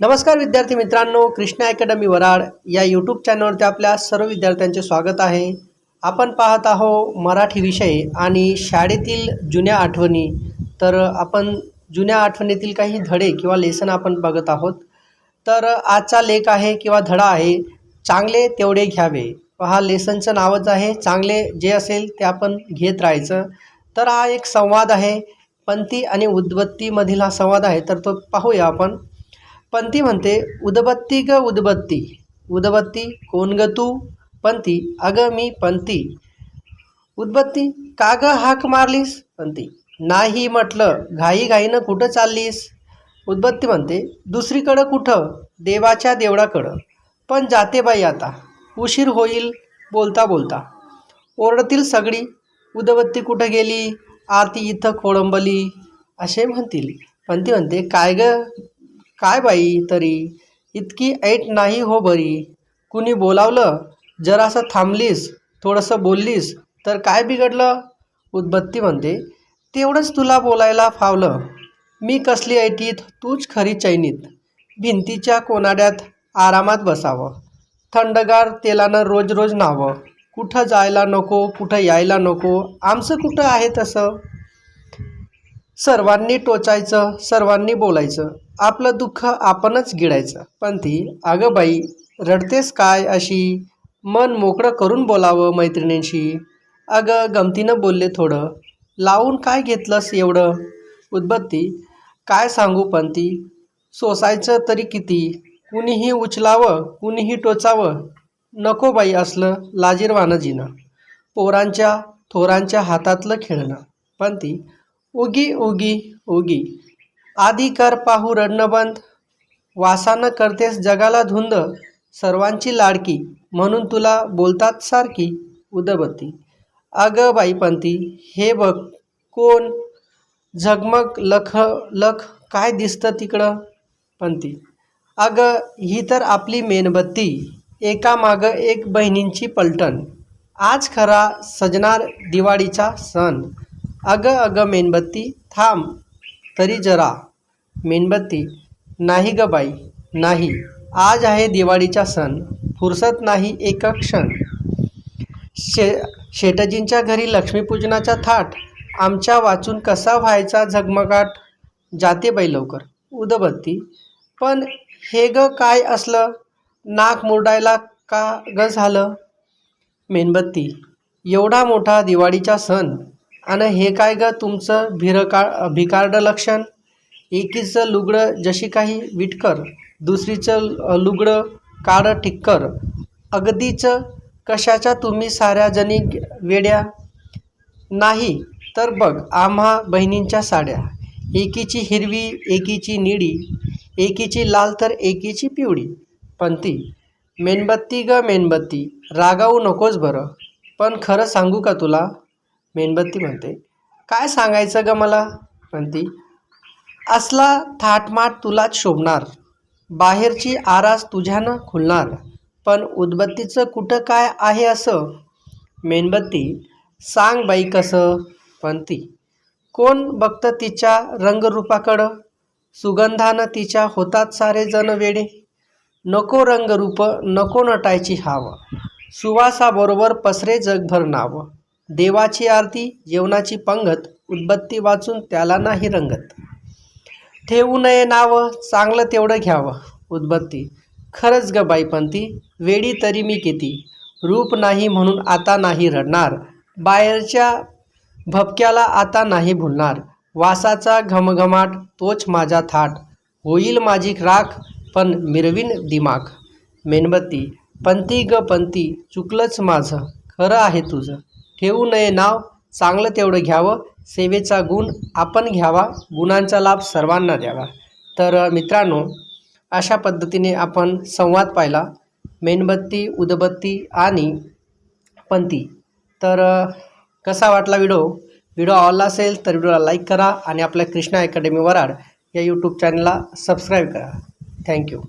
नमस्कार विद्यार्थी मित्रांनो कृष्णा अकॅडमी वराड या यूट्यूब चॅनलवरती आपल्या सर्व विद्यार्थ्यांचे स्वागत आहे. आपण पाहत आहो मराठी विषय आणि शाळेतील जुन्या आठवणी. तर आपण जुन्या आठवणीतील काही धडे किंवा लेसन आपण बघत आहोत. तर आजचा लेख आहे किंवा धडा आहे चांगले तेवढे घ्यावे. हा लेसनचं नावच आहे चांगले जे असेल ते आपण घेत राहायचं. तर हा एक संवाद आहे पंथी आणि उद्बत्तीमधील हा संवाद आहे तर तो पाहूया आपण. पंथी म्हणते उदबत्ती ग उदबत्ती उदबत्ती कोण ग तू? पंथी अगं मी पंथी. उदबत्ती? का ग हाक मारलीस? पंथी. नाही म्हटलं घाई घाईनं कुठं चाललीस? उदबत्ती म्हणते दुसरीकडं कुठं? देवाच्या देवळाकडं. पण जाते बाई आता उशीर होईल बोलता बोलता. ओरडतील सगळी उदबत्ती कुठं गेली? आरती इथं खोळंबली. असे म्हणतील. पण ती म्हणते काय ग काय बाई तरी? इतकी ऐट नाही हो बरी. कुणी बोलावलं? जरासं थांबलीस थोडंसं बोललीस तर काय बिघडलं? उद्बत्ती म्हणते तेवढंच तुला बोलायला फावलं. मी कसली ऐटीत? तूच खरी चैनीत. भिंतीच्या कोनाड्यात आरामात बसावं. थंडगार तेलानं रोज रोज न्हावं. कुठं जायला नको कुठं यायला नको? आमचं कुठं आहे तसं? सर्वांनी टोचायचं सर्वांनी बोलायचं. आपलं दुःख आपणच गिळायचं. पण ती अगं बाई रडतेस काय अशी? मन मोकळं करून बोलावं मैत्रिणींशी. अगं गमतीनं बोलले थोडं. लावून काय घेतलंस एवढं? उदबत्ती काय सांगू पण ती? सोसायचं तरी किती? कुणीही उचलावं कुणीही टोचावं? नको बाई असलं लाजीरवानं जिणं पोरांच्या थोरांच्या हातातलं खेळणं. पण ती उगी उगी उगी. आधी कर पाहू रडणबंद वासानं करतेस जगाला धुंद. सर्वांची लाडकी. म्हणून तुला बोलतात सारखी उदबत्ती. अगं बाईपंथी हे बघ कोण झगमग लख लख काय दिसतं तिकडं? पंती. अगं ही तर आपली मेणबत्ती. एकामागं एक बहिणींची पलटण. आज खरा सजणार दिवाळीचा सण. अगं अगं मेणबत्ती थांब. तरी जरा मेणबत्ती. नाही ग बाई नाही. आज आहे दिवाळीचा सण. फुरसत नाही एक क्षण. शे शेटजींच्या घरी लक्ष्मीपूजनाचा थाट. आमच्या वाचून कसा व्हायचा झगमगाट. जाते बाई लवकर. उदबत्ती. पण हे ग काय असलं? नाक मुरडायला का ग झालं? मेणबत्ती. एवढा मोठा दिवाळीचा सण. आणि हे काय ग? तुमचं भिरकाळ भिकारडं लक्षण? एकीचं लुगडं जशी काही विटकर दुसरीचं लुगडं काळं ठिक्कर. अगदीच कशाच्या तुम्ही साऱ्या जणी वेड्या? नाही तर बघ आम्हा बहिणींच्या साड्या. एकीची हिरवी एकीची निळी एकीची लाल तर एकीची पिवळी. पण ती मेणबत्ती ग मेणबत्ती रागावू नकोस बरं. पण खरं सांगू का तुला? मेणबत्ती म्हणते. काय सांगायचं ग मला? म्हणती असला थाटमाट तुलाच शोभणार. बाहेरची आरास तुझ्यानं खुलणार. पण उदबत्तीचं कुठं काय आहे असं? मेणबत्ती सांग बाई कसं? पण ती कोण बघतं तिच्या रंगरूपाकडं? सुगंधानं तिच्या होतात सारे जण वेडे. नको रंगरूप नको नटायची हाव. सुवासाबरोबर पसरे जगभर नावं. देवाची आरती जेवणाची पंगत उदबत्ती वाचून त्याला नाही रंगत. ठेवू नये नावं चांगलं तेवढं घ्यावं. उदबत्ती. खरंच ग बाईपंथी वेडी तरी मी किती. रूप नाही म्हणून आता नाही रडणार. बाहेरच्या भपक्याला आता नाही भुलणार. वासाचा घमघमाट तोच माझा थाट. होईल माझी राख पण मिरवीन दिमाग. मेणबत्ती. पंथी ग पंथी चुकलंच माझं. खरं आहे तुझं. ठेवू नये नाव चांगलं तेवढं घ्यावं. सेवेचा गुण आपण घ्यावा गुणांचा लाभ सर्वांना द्यावा. तर मित्रांनो अशा पद्धतीने आपण संवाद पाहिला. मेणबत्ती उदबत्ती आणि पंथी तर कसा वाटला व्हिडिओ? व्हिडिओ आवडला असेल तर व्हिडिओला लाईक करा आणि आपल्या कृष्णा अकॅडमी वराड या यूट्यूब चॅनलला सबस्क्राईब करा. थँक्यू